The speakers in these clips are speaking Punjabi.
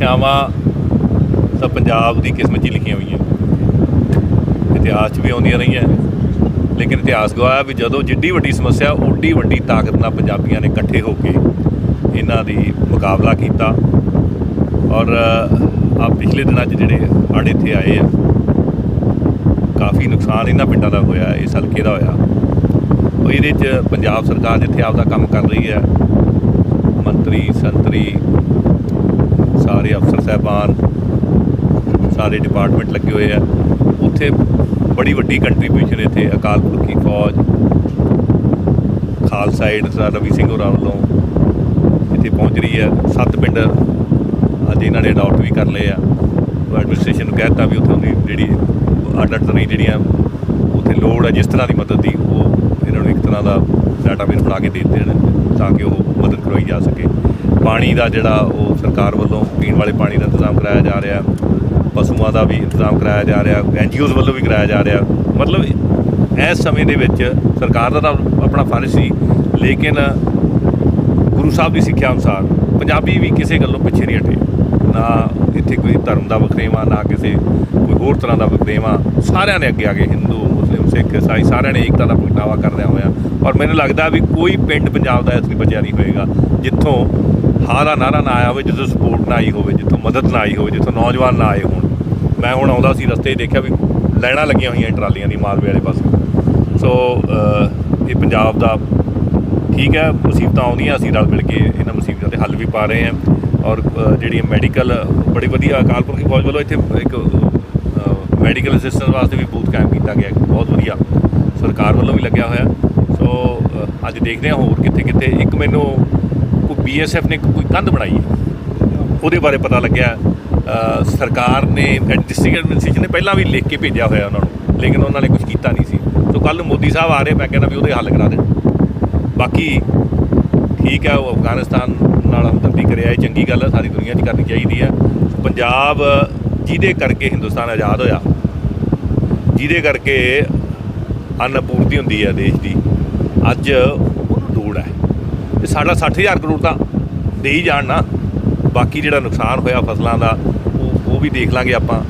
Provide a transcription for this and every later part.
ਸਮੱਸਿਆਵਾਂ ਤਾਂ ਪੰਜਾਬ ਦੀ ਕਿਸਮਤ 'ਚ ਹੀ ਲਿਖੀਆਂ ਹੋਈਆਂ। ਇਤਿਹਾਸ 'ਚ ਵੀ ਆਉਂਦੀਆਂ ਰਹੀਆਂ। ਲੇਕਿਨ ਇਤਿਹਾਸ ਗਵਾਇਆ ਵੀ ਜਦੋਂ ਜਿੱਡੀ ਵੱਡੀ ਸਮੱਸਿਆ, ਓਡੀ ਵੱਡੀ ਤਾਕਤ ਨਾਲ ਪੰਜਾਬੀਆਂ ਨੇ ਇਕੱਠੇ ਹੋ ਕੇ ਇਹਨਾਂ ਦੀ ਮੁਕਾਬਲਾ ਕੀਤਾ। ਔਰ ਆ ਪਿਛਲੇ ਦਿਨਾਂ 'ਚ ਜਿਹੜੇ ਹੜ੍ਹ ਇੱਥੇ ਆਏ ਆ, ਕਾਫੀ ਨੁਕਸਾਨ ਇਹਨਾਂ ਪਿੰਡਾਂ ਦਾ ਹੋਇਆ, ਇਸ ਹਲਕੇ ਦਾ ਹੋਇਆ। ਉਹ ਇਹਦੇ 'ਚ ਪੰਜਾਬ ਸਰਕਾਰ ਜਿੱਥੇ ਆਪਦਾ ਕੰਮ ਕਰ ਰਹੀ ਹੈ। ਮੰਤਰੀ, ਸੰਤਰੀ ਸਾਰੇ ਅਫਸਰ ਸਾਹਿਬਾਨ, ਸਾਰੇ ਡਿਪਾਰਟਮੈਂਟ ਲੱਗੇ ਹੋਏ ਆ। ਉੱਥੇ ਬੜੀ ਵੱਡੀ ਕੰਟਰੀਬਿਊਸ਼ਨ ਇੱਥੇ, ਅਕਾਲ ਪੁਰਖੀ ਫੌਜ, ਖਾਲਸਾ ਏਡ ਸਰ ਰਵੀ ਸਿੰਘ ਹੋਰਾਂ ਵੱਲੋਂ ਇੱਥੇ ਪਹੁੰਚ ਰਹੀ ਹੈ। ਸੱਤ ਪਿੰਡ ਅੱਜ ਇਹਨਾਂ ਨੇ ਅਡਾਪਟ ਵੀ ਕਰ ਲਏ ਆ। ਐਡਮਿਨਿਸਟ੍ਰੇਸ਼ਨ ਨੂੰ ਕਹਿਤਾ ਵੀ ਉੱਥੋਂ ਦੀ ਜਿਹੜੀ ਅੱਡ ਅੱਡ ਦੀ ਜਿਹੜੀਆਂ ਉੱਥੇ ਲੋੜ ਹੈ, ਜਿਸ ਤਰ੍ਹਾਂ ਦੀ ਮਦਦ ਦੀ, ਉਹ ਇਹਨਾਂ ਨੂੰ ਇੱਕ ਤਰ੍ਹਾਂ ਦਾ ਡਾਟਾਬੇਸ ਬਣਾ ਕੇ ਦੇ ਦੇਣ ਤਾਂ ਕਿ ਉਹ ਮਦਦ ਕਰਵਾਈ ਜਾ ਸਕੇ। ਪਾਣੀ ਦਾ ਜਿਹੜਾ ਉਹ ਸਰਕਾਰ ਵੱਲੋਂ ਪੀਣ ਵਾਲੇ ਪਾਣੀ ਦਾ ਇੰਤਜ਼ਾਮ ਕਰਾਇਆ ਜਾ ਰਿਹਾ। ਪਸ਼ੂਆਂ ਦਾ ਵੀ ਇੰਤਜ਼ਾਮ ਕਰਾਇਆ ਜਾ ਰਿਹਾ ਐਨਜੀਓਜ਼ ਵੱਲੋਂ ਵੀ ਕਰਾਇਆ ਜਾ ਰਿਹਾ। ਮਤਲਬ ਇਸ ਸਮੇਂ ਦੇ ਵਿੱਚ ਸਰਕਾਰ ਦਾ ਤਾਂ ਆਪਣਾ ਫਰਜ਼ ਸੀ, ਲੇਕਿਨ ਗੁਰੂ ਸਾਹਿਬ ਦੀ ਸਿੱਖਿਆ ਅਨੁਸਾਰ ਪੰਜਾਬੀ ਵੀ ਕਿਸੇ ਗੱਲੋਂ ਪਿੱਛੇ ਨਹੀਂ ਹਟੇ। ਨਾ ਇੱਥੇ ਕੋਈ ਧਰਮ ਦਾ ਵਖਰੇਵਾ, ਨਾ ਕਿਸੇ ਕੋਈ ਹੋਰ ਤਰ੍ਹਾਂ ਦਾ ਵਖਰੇਵਾ। ਸਾਰਿਆਂ ਨੇ ਅੱਗੇ ਆ ਕੇ ਹਿੰਦੂ, ਮੁਸਲਿਮ, ਸਿੱਖ, ਇਸਾਈ, ਸਾਰਿਆਂ ਨੇ ਏਕਤਾ ਦਾ ਪ੍ਰਗਟਾਵਾ ਕਰਦਿਆਂ ਹੋਇਆ। ਔਰ ਮੈਨੂੰ ਲੱਗਦਾ ਵੀ ਕੋਈ ਪਿੰਡ ਪੰਜਾਬ ਦਾ ਐਸੀ ਬਚਿਆ ਨਹੀਂ ਹੋਏਗਾ, ਜਿੱਥੋਂ ਹਾਂ ਦਾ ਨਾਰਾ ਨਾ ਆਇਆ ਹੋਵੇ ਜਿੱਥੋਂ ਸਪੋਰਟ ਨਾ ਆਈ ਹੋਵੇ, ਜਿੱਥੋਂ ਮਦਦ ਨਾ ਆਈ ਹੋਵੇ, ਜਿੱਥੋਂ ਨੌਜਵਾਨ ਨਾ ਆਏ ਹੋਣ। ਮੈਂ ਹੁਣ ਆਉਂਦਾ ਸੀ ਰਸਤੇ 'ਚ ਦੇਖਿਆ ਵੀ ਲਾਈਨਾਂ ਲੱਗੀਆਂ ਹੋਈਆਂ ਟਰਾਲੀਆਂ ਦੀ ਮਾਲਵੇ ਵਾਲੇ ਪਾਸੇ। ਸੋ ਇਹ ਪੰਜਾਬ ਦਾ ਠੀਕ ਹੈ, ਮੁਸੀਬਤਾਂ ਆਉਂਦੀਆਂ, ਅਸੀਂ ਰਲ ਮਿਲ ਕੇ ਇਹਨਾਂ ਮੁਸੀਬਤਾਂ ਦੇ ਹੱਲ ਵੀ ਪਾ ਰਹੇ ਹਾਂ। ਔਰ ਜਿਹੜੀ ਮੈਡੀਕਲ, ਬੜੀ ਵਧੀਆ ਅਕਾਲ ਪੁਰਖ ਫੌਜ ਵੱਲੋਂ ਇੱਥੇ ਇੱਕ ਮੈਡੀਕਲ ਅਸਿਸਟੈਂਸ ਵਾਸਤੇ ਵੀ ਬੂਥ ਕਾਇਮ ਕੀਤਾ ਗਿਆ, ਬਹੁਤ ਵਧੀਆ। ਸਰਕਾਰ ਵੱਲੋਂ ਵੀ ਲੱਗਿਆ ਹੋਇਆ। ਸੋ ਅੱਜ ਦੇਖਦੇ ਹਾਂ ਹੋਰ ਕਿੱਥੇ ਕਿੱਥੇ ਇੱਕ ਮੈਨੂੰ ਬੀਐਸਐਫ ਨੇ ਕੋਈ ਕੰਧ ਬਣਾਈ ਹੈ। ਉਹਦੇ ਬਾਰੇ ਪਤਾ ਲੱਗਿਆ ਸਰਕਾਰ ਨੇ ਡਿਸਟ੍ਰਿਕਟ ਐਡਮਿਨਿਸਟ੍ਰੇਸ਼ਨ ਨੇ ਪਹਿਲਾਂ ਵੀ ਲਿਖ ਕੇ ਭੇਜਿਆ ਹੋਇਆ ਉਹਨਾਂ ਨੂੰ, ਲੇਕਿਨ ਉਹਨਾਂ ਨੇ ਕੁਝ ਕੀਤਾ ਨਹੀਂ ਸੀ। ਸੋ ਕੱਲ ਮੋਦੀ ਸਾਹਿਬ ਆ ਰਹੇ ਮੈਂ ਕਹਿੰਦਾ ਵੀ ਉਹਦੇ ਹੱਲ ਕਰਾ ਦੇਣ ਬਾਕੀ ਠੀਕ ਹੈ ਉਹ ਅਫਗਾਨਿਸਤਾਨ ਨਾਲ ਹਮਦਰਦੀ ਕਰਿਆ, ਇਹ ਚੰਗੀ ਗੱਲ ਹੈ ਸਾਰੀ ਦੁਨੀਆ 'ਚ ਕਰਨੀ ਚਾਹੀਦੀ ਹੈ ਪੰਜਾਬ ਜਿਹਦੇ ਕਰਕੇ ਹਿੰਦੁਸਤਾਨ ਆਜ਼ਾਦ ਹੋਇਆ, ਜਿਹਦੇ ਕਰਕੇ ਅਨਪੂਰਤੀ ਹੁੰਦੀ ਹੈ ਦੇਸ਼ ਦੀ, ਅੱਜ ਸਾਡਾ 60000 ਕਰੋੜ ਤਾਂ ਦੇ ਹੀ ਜਾਣ ਨਾ। ਬਾਕੀ ਜਿਹੜਾ ਨੁਕਸਾਨ ਹੋਇਆ ਫਸਲਾਂ ਦਾ ਉਹ ਉਹ ਵੀ ਦੇਖ ਲਾਂਗੇ ਆਪਾਂ।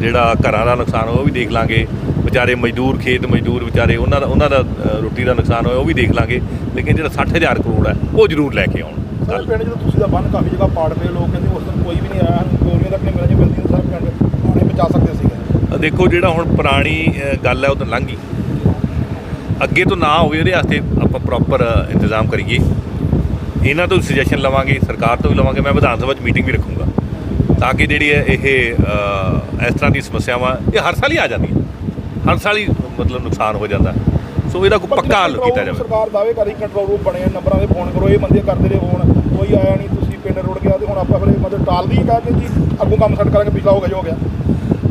ਜਿਹੜਾ ਘਰਾਂ ਦਾ ਨੁਕਸਾਨ ਹੋਇਆ ਉਹ ਵੀ ਦੇਖ ਲਾਂਗੇ। ਵਿਚਾਰੇ ਮਜ਼ਦੂਰ ਖੇਤ ਮਜ਼ਦੂਰ ਵਿਚਾਰੇ ਉਹਨਾਂ ਦਾ ਉਹਨਾਂ ਦਾ ਰੋਟੀ ਦਾ ਨੁਕਸਾਨ ਹੋਇਆ ਉਹ ਵੀ ਦੇਖ ਲਾਂਗੇ। ਲੇਕਿਨ ਜਿਹੜਾ 60000 ਕਰੋੜ ਹੈ ਉਹ ਜ਼ਰੂਰ ਲੈ ਕੇ ਆਉਣ। ਸਾਰੇ ਪਿੰਡ ਜਦੋਂ ਤੁਸੀਂ ਦਾ ਬੰਨ ਕਾਫੀ ਜਗ੍ਹਾ ਪਾੜ ਪਏ ਲੋਕ ਕਹਿੰਦੇ ਉਸ ਦਿਨ ਕੋਈ ਵੀ ਨਹੀਂ ਆਇਆ ਗੋਲੀਆਂ ਤੱਕ ਨਹੀਂ ਮਿਲੀਆਂ ਮਿਲਦੀਆਂ ਸਾਰੇ ਪਿੰਡ ਪਾਣੀ ਬਚਾ ਸਕਦੇ ਸੀਗੇ। ਦੇਖੋ ਜਿਹੜਾ ਹੁਣ ਪੁਰਾਣੀ ਗੱਲ ਹੈ ਉਹ ਤਾਂ ਲੰਘ ਗਈ। ਅੱਗੇ ਤੋਂ ਨਾ ਹੋਵੇ ਉਹਦੇ ਵਾਸਤੇ ਆਪਾਂ ਪ੍ਰੋਪਰ ਇੰਤਜ਼ਾਮ ਕਰੀਏ। ਇਹਨਾਂ ਤੋਂ ਸੁਜੈਸ਼ਨ ਲਵਾਂਗੇ ਸਰਕਾਰ ਤੋਂ ਵੀ ਲਵਾਂਗੇ ਮੈਂ ਵਿਧਾਨ ਸਭਾ 'ਚ ਮੀਟਿੰਗ ਵੀ ਰੱਖੂੰਗਾ। ਤਾਂ ਕਿ ਜਿਹੜੀ ਹੈ ਇਹ ਇਸ ਤਰ੍ਹਾਂ ਦੀ ਸਮੱਸਿਆਵਾਂ ਇਹ ਹਰ ਸਾਲ ਹੀ ਆ ਜਾਂਦੀਆਂ। ਹਰ ਸਾਲ ਹੀ ਮਤਲਬ ਨੁਕਸਾਨ ਹੋ ਜਾਂਦਾ। ਸੋ ਇਹਦਾ ਕੋਈ ਪੱਕਾ ਹੱਲ ਕੀਤਾ ਜਾਵੇ। ਸਰਕਾਰ ਦਾਅਵੇ ਕਰੀ ਕੰਟਰੋਲ ਰੂਮ ਬਣੇ ਆ, ਨੰਬਰਾਂ ਦੇ ਫੋਨ ਕਰੋ ਇਹ ਬੰਦੇ ਕਰਦੇ ਰਹੇ ਫੋਨ ਕੋਈ ਆਇਆ ਨਹੀਂ ਤੁਸੀਂ ਪਿੰਡ ਰੁੜ ਗਿਆ ਤੇ ਹੁਣ ਆਪਾਂ ਫਿਰ ਮਤਲਬ ਟਾਲਦੀ ਹੀ ਕਹਿ ਕੇ ਜੀ ਅੱਗੋਂ ਕੰਮ ਸੈੱਟ ਕਰਾਂਗੇ ਪਿਛਲਾ ਹੋ ਗਿਆ ਜੋ ਹੋ ਗਿਆ।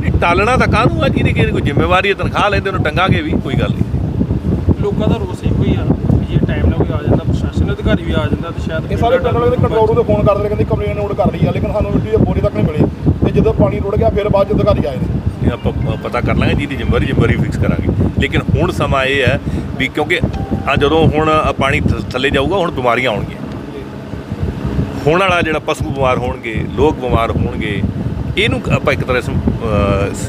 ਇਹ ਟਾਲਣਾ ਤਾਂ ਕਾਹਨੂੰ ਆ ਜਿਹਦੀ ਕੋਈ ਜ਼ਿੰਮੇਵਾਰੀ ਹੈ ਤਨਖਾਹ ਲੈਂਦੇ ਉਹਨੂੰ ਟੰਗਾਂਗੇ ਵੀ ਕੋਈ ਗੱਲ ਨਹੀਂ। ਲੋਕਾਂ ਦਾ ਰੋਸ ਇਹੋ ਹੀ ਆ। ਜੇ ਟਾਈਮ ਨਾਲ ਕੋਈ ਆ ਜਾਂਦਾ ਪ੍ਰਸ਼ਾਸਨ ਅਧਿਕਾਰੀ ਵੀ ਆ ਜਾਂਦਾ ਤੇ ਸ਼ਾਇਦ ਇਹ ਸਾਰੇ ਪਿੰਡ ਵਾਲੇ ਕੰਟਰੋਲ ਰੂਮ ਤੇ ਫੋਨ ਕਰਦੇ ਰਹੇ ਕਹਿੰਦੇ ਕੰਪਲੇਨ ਨੋਟ ਕਰ ਲਈ ਆ ਲੇਕਿਨ ਸਾਨੂੰ ਮਿੱਟੀ ਦੇ ਬੋਰੀ ਤੱਕ ਨਹੀਂ ਮਿਲੀ। ਤੇ ਜਦੋਂ ਪਾਣੀ ਰੁੜ ਗਿਆ ਫਿਰ ਬਾਅਦ ਚ ਅਧਿਕਾਰੀ ਆਏ ਨੇ। ਇਹ ਆਪਾਂ ਪਤਾ ਕਰ ਲਾਂਗੇ ਜਿਹਦੀ ਜ਼ਿੰਮੇਵਾਰੀ ਜ਼ਿੰਮੇਵਾਰੀ ਫਿਕਸ ਕਰਾਂਗੇ। ਲੇਕਿਨ ਹੁਣ ਸਮਾਂ ਇਹ ਹੈ ਵੀ ਕਿਉਂਕਿ ਆ ਜਦੋਂ ਹੁਣ ਪਾਣੀ ਥੱਲੇ ਜਾਊਗਾ ਹੁਣ ਬਿਮਾਰੀਆਂ ਆਉਣਗੀਆਂ। ਹੁਣ ਵਾਲਾ ਜਿਹੜਾ ਪਸ਼ੂ ਬਿਮਾਰ ਹੋਣਗੇ ਲੋਕ ਬਿਮਾਰ ਹੋਣਗੇ ਇਹਨੂੰ ਆਪਾਂ ਇੱਕ ਤਰ੍ਹਾਂ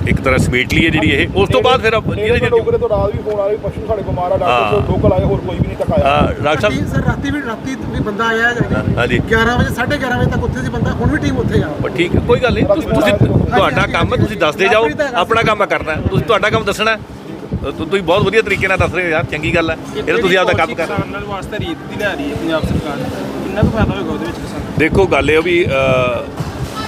ਇੱਕ ਤਰ੍ਹਾਂ ਸਮੇਟ ਲਈਏ ਜਿਹੜੀ ਇਹ। ਉਸ ਤੋਂ ਬਾਅਦ ਫਿਰ ਆਪਾਂ ਜਿਹੜੇ ਜਿਹੜੇ ਡੋਗਰੇ ਤੋਂ ਰਾਤ ਵੀ ਫੋਨ ਆ ਰਹੀ ਪਸ਼ੂ ਸਾਡੇ ਬਿਮਾਰ ਆ ਹਾਂ। ਡਾਕਟਰ ਤੋਂ ਲੋਕਲ ਆਏ ਹੋਰ ਕੋਈ ਵੀ ਨਹੀਂ ਤੱਕ ਆਇਆ। ਅਹ ਡਾਕਟਰ ਸਾਹਿਬ ਸਰ ਰਾਤੀ ਵੀ ਰਾਤੀ ਵੀ ਬੰਦਾ ਆਇਆ ਹੈ ਹਾਂਜੀ 11 ਵਜੇ 11:30 ਵਜੇ ਤੱਕ ਉੱਥੇ ਸੀ ਬੰਦਾ ਹੁਣ ਵੀ ਟੀਮ ਉੱਥੇ ਆ। ਬਸ ਠੀਕ ਹੈ ਕੋਈ ਗੱਲ ਨਹੀਂ। ਤੁਸੀਂ ਤੁਸੀਂ ਤੁਹਾਡਾ ਕੰਮ ਹੈ ਤੁਸੀਂ ਦੱਸਦੇ ਜਾਓ। ਆਪਣਾ ਕੰਮ ਕਰਨਾ ਹੈ। ਤੁਸੀਂ ਤੁਹਾਡਾ ਕੰਮ ਦੱਸਣਾ ਹੈ। ਤੁ- ਤੁਸੀਂ ਬਹੁਤ ਵਧੀਆ ਤਰੀਕੇ ਨਾਲ ਦੱਸ ਰਹੇ ਹੋ ਯਾਰ ਚੰਗੀ ਗੱਲ ਹੈ। ਇਹ ਤਾਂ ਤੁਸੀਂ ਆਪਦਾ ਕੰਮ ਕਰਨਾ ਕਿਸਾਨਾਂ ਵਾਸਤੇ ਰੀਤ ਦੀ ਲੈ ਰਹੀ ਹੈ ਪੰਜਾਬ ਸਰਕਾਰ ਕਿੰਨਾ ਕੁ ਫਾਇਦਾ ਹੋਏਗਾ ਉਹਦੇ ਵਿੱਚ ਕਿਸਾਨ ਦੇਖੋ ਗੱਲ ਇਹ ਆ ਵੀ ਅ,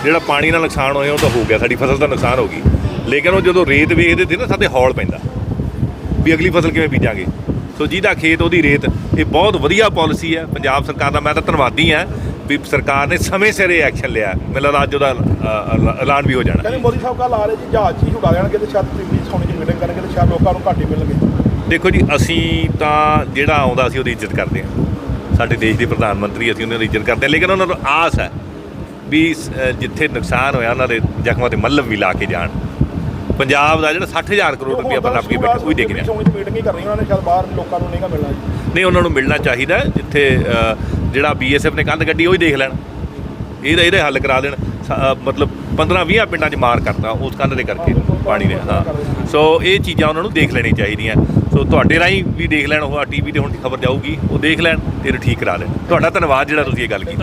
ਜਿਹੜਾ ਪਾਣੀ ਨਾਲ ਨੁਕਸਾਨ ਹੋਇਆ ਉਹ ਤਾਂ ਹੋ ਗਿਆ ਸਾਡੀ ਫਸਲ ਦਾ ਨੁਕਸਾਨ ਹੋ ਗਈ। ਲੇਕਿਨ ਉਹ ਜਦੋਂ ਰੇਤ ਵੇਖਦੇ ਸੀ ਨਾ ਸਾਡੇ ਹੌਲ ਪੈਂਦਾ ਵੀ ਅਗਲੀ ਫਸਲ ਕਿਵੇਂ ਬੀਜਾਂਗੇ। ਸੋ ਜਿਹਦਾ ਖੇਤ ਉਹਦੀ ਰੇਤ ਇਹ ਬਹੁਤ ਵਧੀਆ ਪਾਲਿਸੀ ਹੈ। ਪੰਜਾਬ ਸਰਕਾਰ ਦਾ ਮੈਂ ਤਾਂ ਧੰਨਵਾਦੀ ਹਾਂ ਵੀ ਸਰਕਾਰ ਨੇ ਸਮੇਂ ਸਿਰ ਇਹ ਐਕਸ਼ਨ ਲਿਆ। ਲੱਗਦਾ ਅੱਜ ਉਹਦਾ ਐਲਾਨ ਵੀ ਹੋ ਜਾਣਾ। ਕਹਿੰਦੇ ਮੋਦੀ ਸਾਹਿਬ ਕੱਲ ਆ ਰਹੇ ਜੀ ਜਹਾਜ਼ 'ਚ ਹੀ ਉਡਾ ਦੇਣਗੇ ਤੇ ਸ਼ਾਇਦ ਦਿੱਲੀ ਸੋਨੇ ਦੀ ਮੀਟਿੰਗ ਕਰਨਗੇ ਤੇ ਸ਼ਾਇਦ ਲੋਕਾਂ ਨੂੰ ਘੱਟ ਮਿਲਣਗੇ। ਦੇਖੋ ਜੀ ਅਸੀਂ ਤਾਂ ਜਿਹੜਾ ਆਉਂਦਾ ਅਸੀਂ ਉਹਦੀ ਇੱਜ਼ਤ ਕਰਦੇ ਹਾਂ। ਸਾਡੇ ਦੇਸ਼ ਦੇ ਪ੍ਰਧਾਨ ਮੰਤਰੀ ਅਸੀਂ ਉਹਨਾਂ ਦੀ ਇੱਜ਼ਤ ਕਰਦੇ ਹਾਂ। ਲੇਕਿਨ ਉਹਨਾਂ ਨੂੰ ਆਸ ਹੈ ਵੀ ਜਿੱਥੇ ਨੁਕਸਾਨ ਹੋਇਆ ਉਹਨਾਂ ਦੇ ਜ਼ਖਮਾਂ ਤੇ ਮੱਲਮ ਵੀ ਲਾ ਕੇ ਜਾਣ। ਪੰਜਾਬ ਦਾ ਜਿਹੜਾ 60000 ਕਰੋੜ ਰੁਪਏ ਆਪਾਂ ਰੱਬ ਕੇ ਬੈਠੇ ਉਹ ਹੀ ਦੇ ਮੀਟਿੰਗ ਹੀ। ਕਰਨੀ ਉਹਨਾਂ ਨੇ ਸ਼ਾਇਦ ਬਾਹਰ ਲੋਕਾਂ ਨੂੰ ਨਹੀਂਗਾ ਮਿਲਣਾ ਨਹੀਂ ਉਹਨਾਂ ਨੂੰ ਮਿਲਣਾ ਚਾਹੀਦਾ ਹੈ, ਜਿੱਥੇ ਅ, ਜਿਹੜਾ ਬੀਐਸਐਫ ਨੇ ਕੰਧ ਗੱਡੀ ਉਹ ਹੀ ਦੇਖ ਲੈਣ। ਇਹਦਾ ਇਹਦੇ ਹੱਲ ਕਰਾ ਦੇਣ। ਮਤਲਬ 15-20 ਪਿੰਡਾਂ 'ਚ ਮਾਰ ਕਰਦਾ ਉਸ ਕੰਧ ਦੇ ਕਰਕੇ ਪਾਣੀ ਨੇ ਹਾਂ। ਸੋ ਇਹ ਚੀਜ਼ਾਂ ਉਹਨਾਂ ਨੂੰ ਦੇਖ ਲੈਣੀ ਚਾਹੀਦੀਆਂ। ਸੋ ਤੁਹਾਡੇ ਰਾਹੀਂ ਵੀ ਦੇਖ ਲੈਣ ਉਹ ਟੀਵੀ ਤੇ ਹੁਣ ਖਬਰ ਜਾਊਗੀ ਉਹ ਦੇਖ ਲੈਣ ਤੇ ਇਹਨੂੰ ਠੀਕ ਕਰਾ ਲੈਣ। ਤੁਹਾਡਾ ਧੰਨਵਾਦ ਜਿਹੜਾ ਤੁਸੀਂ ਇਹ ਗੱਲ ਕੀਤੀ।